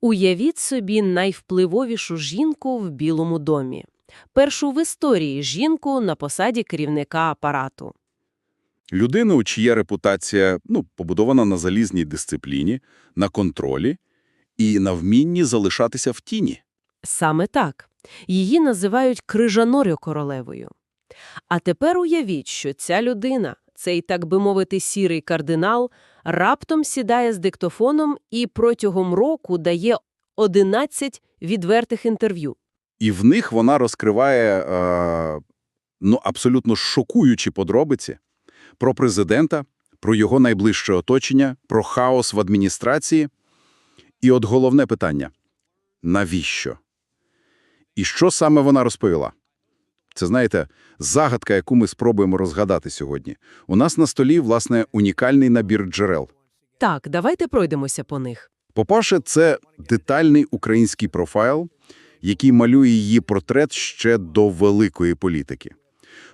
Уявіть собі найвпливовішу жінку в Білому домі. Першу в історії жінку на посаді керівника апарату. Людину, чия репутація ну, побудована на залізній дисципліні, на контролі і на вмінні залишатися в тіні. Саме так. Її називають крижанорю королевою. А тепер уявіть, що ця людина, цей, так би мовити, сірий кардинал, раптом сідає з диктофоном і протягом року дає 11 відвертих інтерв'ю. І в них вона розкриває е, ну, абсолютно шокуючі подробиці про президента, про його найближче оточення, про хаос в адміністрації. І от головне питання – навіщо? І що саме вона розповіла? Це, знаєте, загадка, яку ми спробуємо розгадати сьогодні. У нас на столі, власне, унікальний набір джерел. Так, давайте пройдемося по них. По-перше, це детальний український профайл, який малює її портрет ще до великої політики.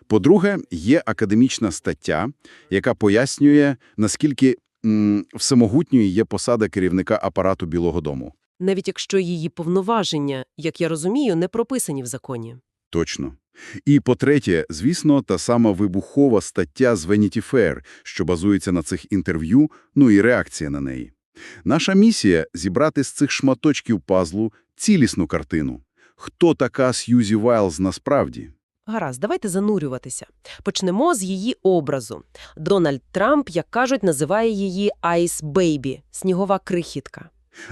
По-друге, є академічна стаття, яка пояснює, наскільки м, всемогутньою є посада керівника апарату Білого дому. Навіть якщо її повноваження, як я розумію, не прописані в законі. Точно. І по-третє, звісно, та сама вибухова стаття з Vanity Fair, що базується на цих інтерв'ю, ну і реакція на неї. Наша місія – зібрати з цих шматочків пазлу цілісну картину. Хто така Сьюзі Вайлз насправді? Гаразд, давайте занурюватися. Почнемо з її образу. Дональд Трамп, як кажуть, називає її «Ice Baby» – снігова крихітка.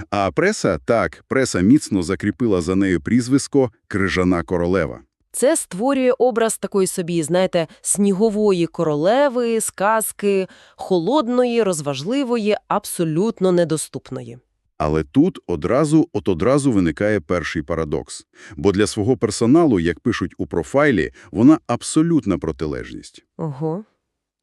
А преса, так, преса міцно закріпила за нею прізвисько «Крижана королева». Це створює образ такої собі, знаєте, снігової королеви, сказки, холодної, розважливої, абсолютно недоступної. Але тут одразу, от одразу виникає перший парадокс. Бо для свого персоналу, як пишуть у профайлі, вона абсолютна протилежність. Ого.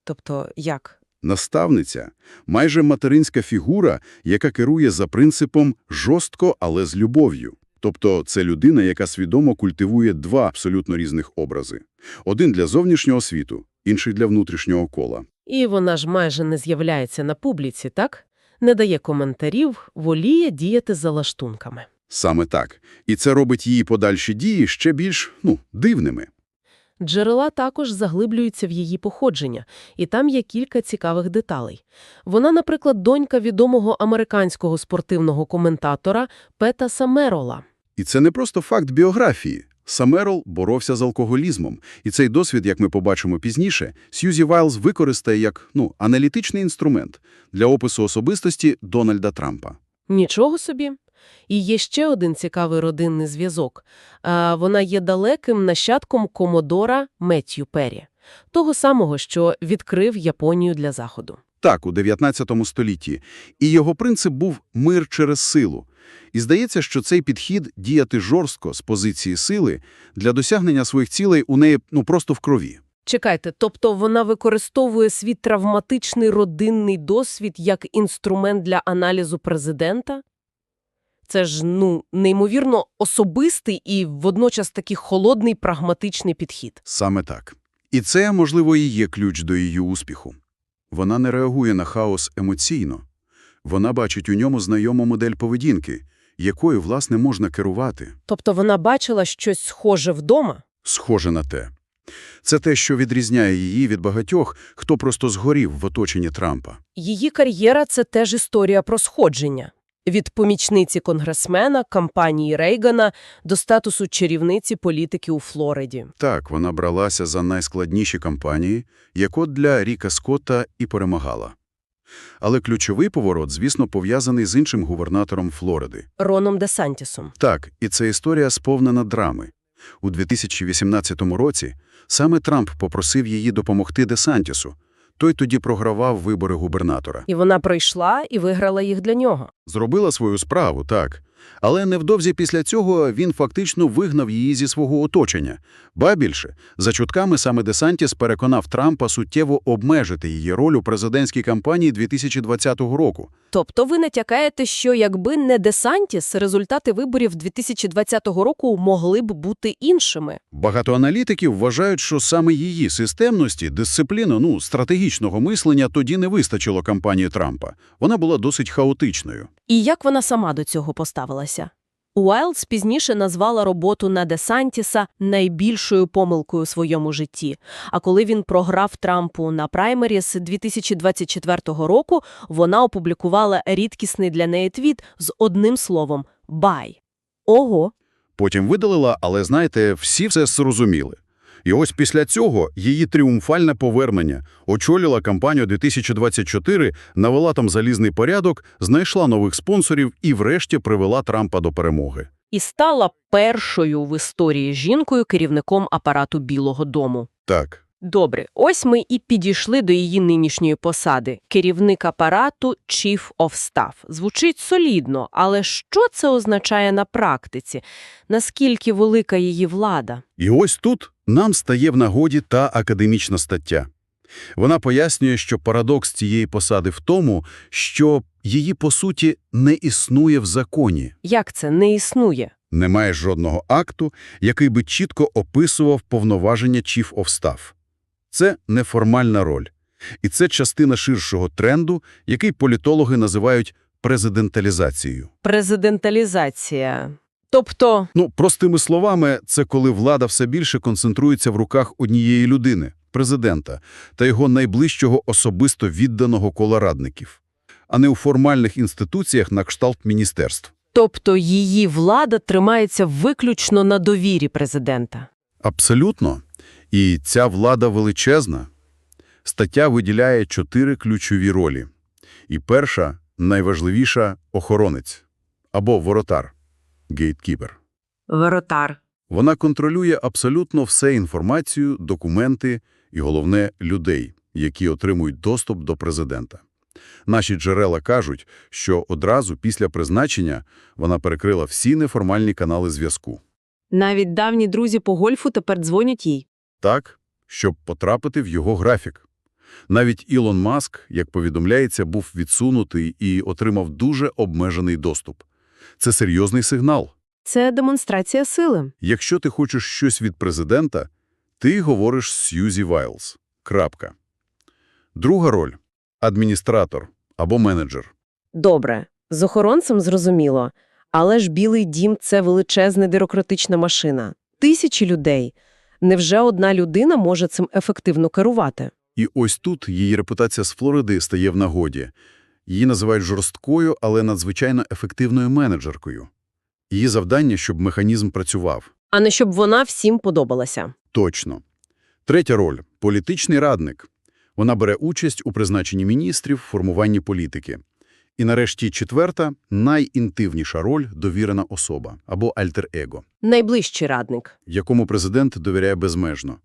Тобто як? Наставниця – майже материнська фігура, яка керує за принципом «жорстко, але з любов'ю». Тобто це людина, яка свідомо культивує два абсолютно різних образи. Один для зовнішнього світу, інший для внутрішнього кола. І вона ж майже не з'являється на публіці, так? Не дає коментарів, воліє діяти за лаштунками. Саме так. І це робить її подальші дії ще більш, ну, дивними. Джерела також заглиблюються в її походження, і там є кілька цікавих деталей. Вона, наприклад, донька відомого американського спортивного коментатора Пета Самерола. І це не просто факт біографії. Самерол боровся з алкоголізмом, і цей досвід, як ми побачимо пізніше, Сьюзі Вайлз використає як ну, аналітичний інструмент для опису особистості Дональда Трампа. Нічого собі. І є ще один цікавий родинний зв'язок. Вона є далеким нащадком комодора Меттью Перрі, того самого, що відкрив Японію для Заходу. Так, у 19 столітті. І його принцип був «мир через силу». І здається, що цей підхід діяти жорстко з позиції сили для досягнення своїх цілей у неї ну, просто в крові. Чекайте, тобто вона використовує свій травматичний родинний досвід як інструмент для аналізу президента? Це ж, ну, неймовірно особистий і водночас такий холодний прагматичний підхід. Саме так. І це, можливо, і є ключ до її успіху. Вона не реагує на хаос емоційно. Вона бачить у ньому знайому модель поведінки, якою, власне, можна керувати. Тобто вона бачила щось схоже вдома? Схоже на те. Це те, що відрізняє її від багатьох, хто просто згорів в оточенні Трампа. Її кар'єра – це теж історія про сходження. Від помічниці конгресмена, кампанії Рейгана до статусу чарівниці політики у Флориді. Так, вона бралася за найскладніші кампанії, як от для Ріка Скотта і перемагала. Але ключовий поворот, звісно, пов'язаний з іншим губернатором Флориди. Роном Десантісом. Так, і це історія сповнена драми. У 2018 році саме Трамп попросив її допомогти Десантісу. Той тоді програвав вибори губернатора. І вона пройшла і виграла їх для нього. Зробила свою справу, так. Але невдовзі після цього він фактично вигнав її зі свого оточення. Ба більше, за чутками саме Десантіс переконав Трампа суттєво обмежити її роль у президентській кампанії 2020 року. Тобто ви натякаєте, що якби не Десантіс, результати виборів 2020 року могли б бути іншими? Багато аналітиків вважають, що саме її системності, дисципліни, ну, стратегічного мислення тоді не вистачило кампанії Трампа. Вона була досить хаотичною. І як вона сама до цього поставилася? Цікавилася. Уайлдс пізніше назвала роботу на Десантіса найбільшою помилкою у своєму житті. А коли він програв Трампу на праймеріс 2024 року, вона опублікувала рідкісний для неї твіт з одним словом «бай». Ого! Потім видалила, але, знаєте, всі все зрозуміли. І ось після цього її тріумфальне повернення очолила кампанію 2024, навела там залізний порядок, знайшла нових спонсорів і врешті привела Трампа до перемоги. І стала першою в історії жінкою керівником апарату Білого дому. Так, Добре, ось ми і підійшли до її нинішньої посади – керівник апарату Chief of Staff. Звучить солідно, але що це означає на практиці? Наскільки велика її влада? І ось тут нам стає в нагоді та академічна стаття. Вона пояснює, що парадокс цієї посади в тому, що її, по суті, не існує в законі. Як це не існує? Немає жодного акту, який би чітко описував повноваження Chief of Staff. Це неформальна роль. І це частина ширшого тренду, який політологи називають президенталізацією. Президенталізація. Тобто, Ну, простими словами, це коли влада все більше концентрується в руках однієї людини – президента, та його найближчого особисто відданого кола радників, а не у формальних інституціях на кшталт міністерств. тобто її влада тримається виключно на довірі президента. Абсолютно. І ця влада величезна. Стаття виділяє чотири ключові ролі. І перша, найважливіша – охоронець або воротар – гейткіпер. Воротар. Вона контролює абсолютно все інформацію, документи і, головне, людей, які отримують доступ до президента. Наші джерела кажуть, що одразу після призначення вона перекрила всі неформальні канали зв'язку. Навіть давні друзі по гольфу тепер дзвонять їй. Так, щоб потрапити в його графік. Навіть Ілон Маск, як повідомляється, був відсунутий і отримав дуже обмежений доступ. Це серйозний сигнал. Це демонстрація сили. Якщо ти хочеш щось від президента, ти говориш з Сьюзі Вайлз. Крапка. Друга роль – адміністратор або менеджер. Добре, з охоронцем зрозуміло. Але ж Білий дім – це величезна бюрократична машина. Тисячі людей. Невже одна людина може цим ефективно керувати? І ось тут її репутація з Флориди стає в нагоді. Її називають жорсткою, але надзвичайно ефективною менеджеркою. Її завдання, щоб механізм працював. А не щоб вона всім подобалася. Точно. Третя роль – політичний радник. Вона бере участь у призначенні міністрів, формуванні політики. І нарешті четверта – найінтивніша роль – довірена особа або альтер-его, Найближчий радник. якому президент довіряє безмежно.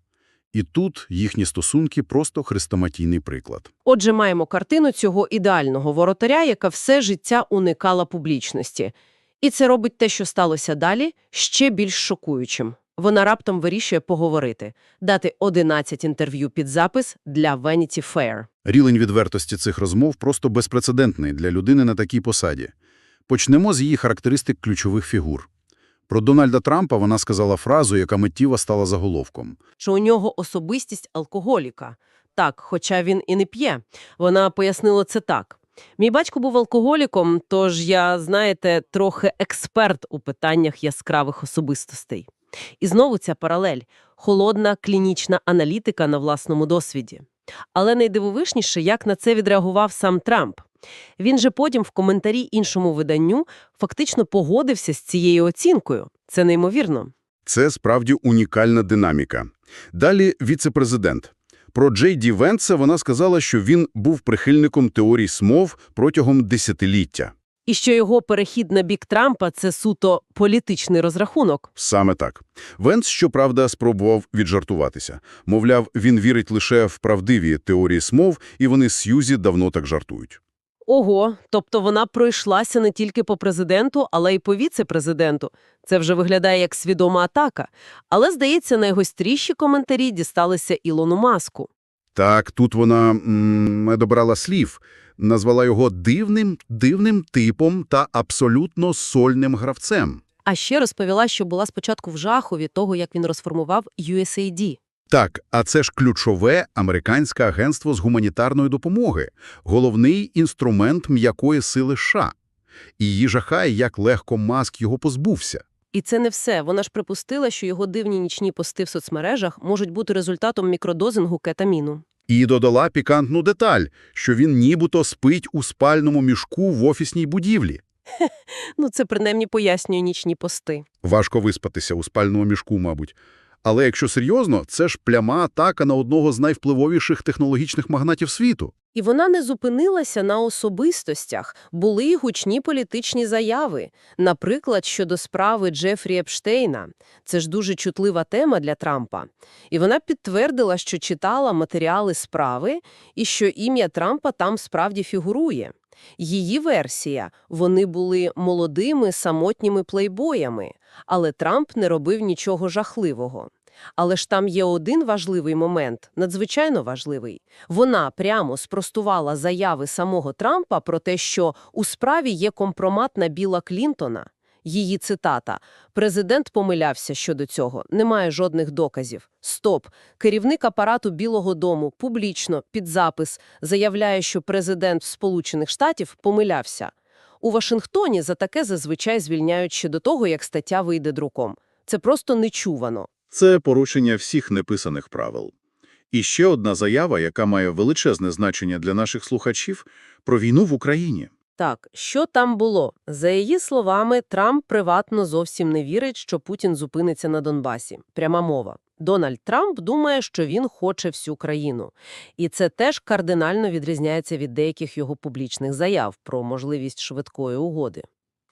І тут їхні стосунки – просто хрестоматійний приклад. Отже, маємо картину цього ідеального воротаря, яка все життя уникала публічності. І це робить те, що сталося далі, ще більш шокуючим. Вона раптом вирішує поговорити, дати 11 інтерв'ю під запис для Vanity Fair. Рівень відвертості цих розмов просто безпрецедентний для людини на такій посаді. Почнемо з її характеристик ключових фігур. Про Дональда Трампа вона сказала фразу, яка миттєво стала заголовком. що у нього особистість алкоголіка. Так, хоча він і не п'є. Вона пояснила це так. Мій батько був алкоголіком, тож я, знаєте, трохи експерт у питаннях яскравих особистостей. І знову ця паралель – холодна клінічна аналітика на власному досвіді. Але найдивовижніше, як на це відреагував сам Трамп. Він же потім в коментарі іншому виданню фактично погодився з цією оцінкою. Це неймовірно. Це справді унікальна динаміка. Далі віце-президент. Про Джей Ді Венса вона сказала, що він був прихильником теорій СМОВ протягом десятиліття. І що його перехід на бік Трампа – це суто політичний розрахунок. Саме так. Венс, щоправда, спробував віджартуватися. Мовляв, він вірить лише в правдиві теорії СМОВ, і вони з Сьюзі давно так жартують. Ого, тобто вона пройшлася не тільки по президенту, але й по віце-президенту. Це вже виглядає як свідома атака. Але, здається, найгостріші коментарі дісталися Ілону Маску. Так, тут вона м, не добрала слів, назвала його дивним, дивним типом та абсолютно сольним гравцем. А ще розповіла, що була спочатку в жаху від того, як він розформував USAID. Так, а це ж ключове американське агентство з гуманітарної допомоги, головний інструмент м'якої сили США. І її жахає, як легко Маск його позбувся. І це не все. Вона ж припустила, що його дивні нічні пости в соцмережах можуть бути результатом мікродозингу кетаміну. І додала пікантну деталь, що він нібито спить у спальному мішку в офісній будівлі. Ну, це принаймні пояснює нічні пости. Важко виспатися у спальному мішку, мабуть. Але якщо серйозно, це ж пряма атака на одного з найвпливовіших технологічних магнатів світу. І вона не зупинилася на особистостях. Були й гучні політичні заяви. Наприклад, щодо справи Джефрі Епштейна. Це ж дуже чутлива тема для Трампа. І вона підтвердила, що читала матеріали справи і що ім'я Трампа там справді фігурує. Її версія – вони були молодими самотніми плейбоями, але Трамп не робив нічого жахливого. Але ж там є один важливий момент, надзвичайно важливий. Вона прямо спростувала заяви самого Трампа про те, що у справі є компромат на Біла Клінтона. Її цитата «Президент помилявся щодо цього, немає жодних доказів. Стоп. Керівник апарату Білого дому публічно, під запис, заявляє, що президент Сполучених Штатів помилявся. У Вашингтоні за таке зазвичай звільняють ще до того, як стаття вийде друком. Це просто нечувано. Це порушення всіх неписаних правил. І ще одна заява, яка має величезне значення для наших слухачів, про війну в Україні. Так, що там було? За її словами, Трамп приватно зовсім не вірить, що Путін зупиниться на Донбасі. Пряма мова. Дональд Трамп думає, що він хоче всю країну. І це теж кардинально відрізняється від деяких його публічних заяв про можливість швидкої угоди.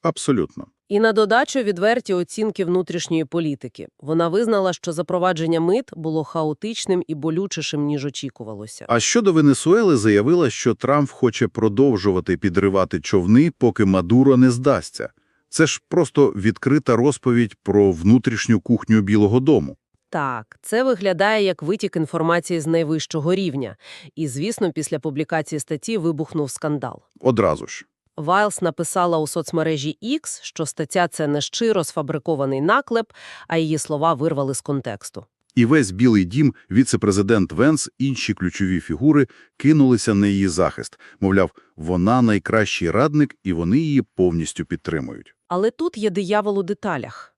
Абсолютно. І на додачу відверті оцінки внутрішньої політики. Вона визнала, що запровадження мит було хаотичним і болючішим, ніж очікувалося. А щодо Венесуели заявила, що Трамп хоче продовжувати підривати човни, поки Мадуро не здасться. Це ж просто відкрита розповідь про внутрішню кухню Білого дому. Так, це виглядає як витік інформації з найвищого рівня. І, звісно, після публікації статті вибухнув скандал. Одразу ж. Вайлс написала у соцмережі X, що стаття – це не щиро сфабрикований наклеп, а її слова вирвали з контексту. І весь Білий дім, віце-президент Венс, інші ключові фігури кинулися на її захист. Мовляв, вона найкращий радник, і вони її повністю підтримують. Але тут є диявол у деталях.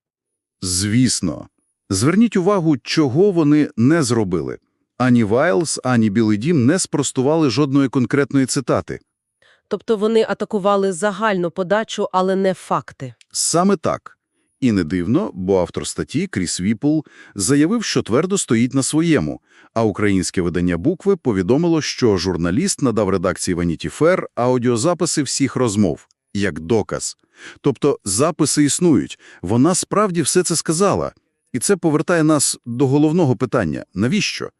Звісно. Зверніть увагу, чого вони не зробили. Ані Вайлс, ані Білий дім не спростували жодної конкретної цитати. Тобто вони атакували загальну подачу, але не факти. Саме так. І не дивно, бо автор статті Кріс Віпл заявив, що твердо стоїть на своєму, а українське видання «Букви» повідомило, що журналіст надав редакції Vanity Fair аудіозаписи всіх розмов, як доказ. Тобто записи існують, вона справді все це сказала. І це повертає нас до головного питання – навіщо?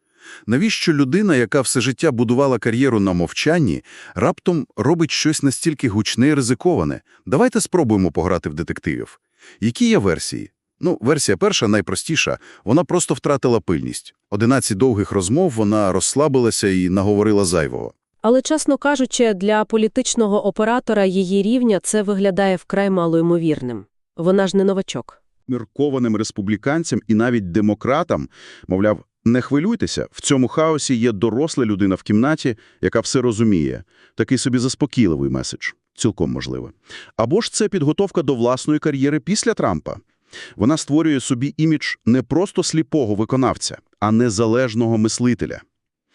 Навіщо людина, яка все життя будувала кар'єру на мовчанні, раптом робить щось настільки гучне і ризиковане? Давайте спробуємо пограти в детективів. Які є версії? Ну, версія перша найпростіша. Вона просто втратила пильність. Одинадцять довгих розмов вона розслабилася і наговорила зайвого. Але, чесно кажучи, для політичного оператора її рівня це виглядає вкрай малоймовірним. Вона ж не новачок. Міркованим республіканцям і навіть демократам, мовляв, не хвилюйтеся, в цьому хаосі є доросла людина в кімнаті, яка все розуміє. Такий собі заспокійливий меседж. Цілком можливо. Або ж це підготовка до власної кар'єри після Трампа. Вона створює собі імідж не просто сліпого виконавця, а незалежного мислителя.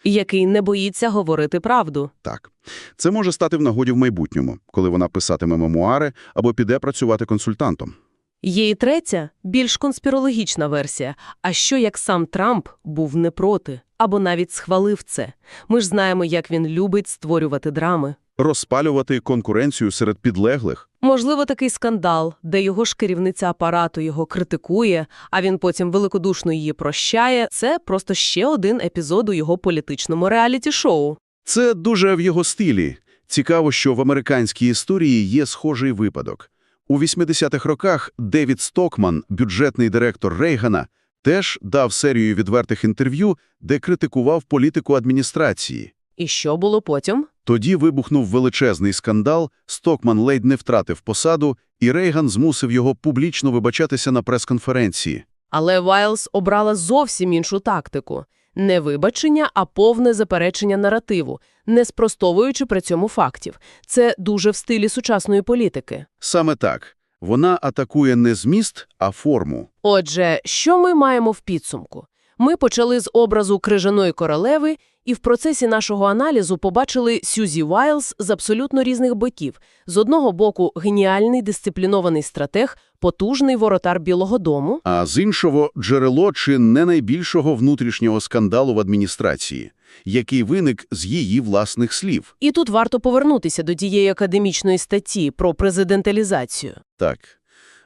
Який не боїться говорити правду. Так. Це може стати в нагоді в майбутньому, коли вона писатиме мемуари або піде працювати консультантом. Є і третя, більш конспірологічна версія. А що як сам Трамп був не проти, або навіть схвалив це? Ми ж знаємо, як він любить створювати драми. Розпалювати конкуренцію серед підлеглих. Можливо, такий скандал, де його ж керівниця апарату його критикує, а він потім великодушно її прощає. Це просто ще один епізод у його політичному реаліті-шоу. Це дуже в його стилі. Цікаво, що в американській історії є схожий випадок. У 80-х роках Девід Стокман, бюджетний директор Рейгана, теж дав серію відвертих інтерв'ю, де критикував політику адміністрації. І що було потім? Тоді вибухнув величезний скандал, Стокман ледь не втратив посаду, і Рейган змусив його публічно вибачатися на прес-конференції. Але Вайлз обрала зовсім іншу тактику. Не вибачення, а повне заперечення наративу, не спростовуючи при цьому фактів. Це дуже в стилі сучасної політики. Саме так. Вона атакує не зміст, а форму. Отже, що ми маємо в підсумку? Ми почали з образу крижаної королеви і в процесі нашого аналізу побачили Сюзі Вайлз з абсолютно різних боків. З одного боку, геніальний дисциплінований стратег, потужний воротар Білого дому, А з іншого – джерело чи не найбільшого внутрішнього скандалу в адміністрації, який виник з її власних слів. І тут варто повернутися до тієї академічної статті про президенталізацію. Так,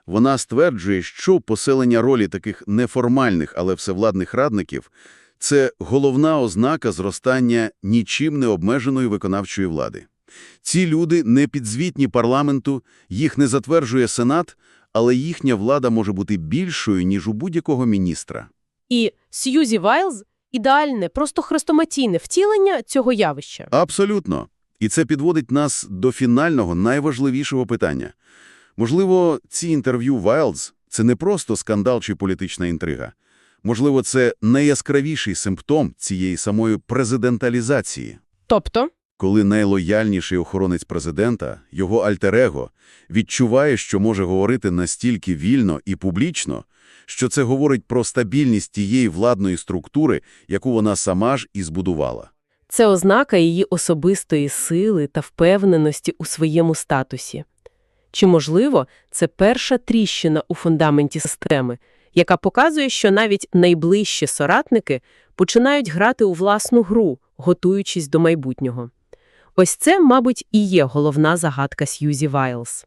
вона стверджує, що поселення ролі таких неформальних, але всевладних радників – це головна ознака зростання нічим не обмеженої виконавчої влади. Ці люди не підзвітні парламенту, їх не затверджує Сенат, але їхня влада може бути більшою, ніж у будь-якого міністра. І Сьюзі Вайлз – ідеальне, просто хрестоматійне втілення цього явища. Абсолютно. І це підводить нас до фінального, найважливішого питання. Можливо, ці інтерв'ю Вайлдс – це не просто скандал чи політична інтрига. Можливо, це найяскравіший симптом цієї самої президенталізації. Тобто? Коли найлояльніший охоронець президента, його альтер-его, відчуває, що може говорити настільки вільно і публічно, що це говорить про стабільність тієї владної структури, яку вона сама ж і збудувала. Це ознака її особистої сили та впевненості у своєму статусі. Чи, можливо, це перша тріщина у фундаменті системи, яка показує, що навіть найближчі соратники починають грати у власну гру, готуючись до майбутнього. Ось це, мабуть, і є головна загадка Сьюзі Вайлз.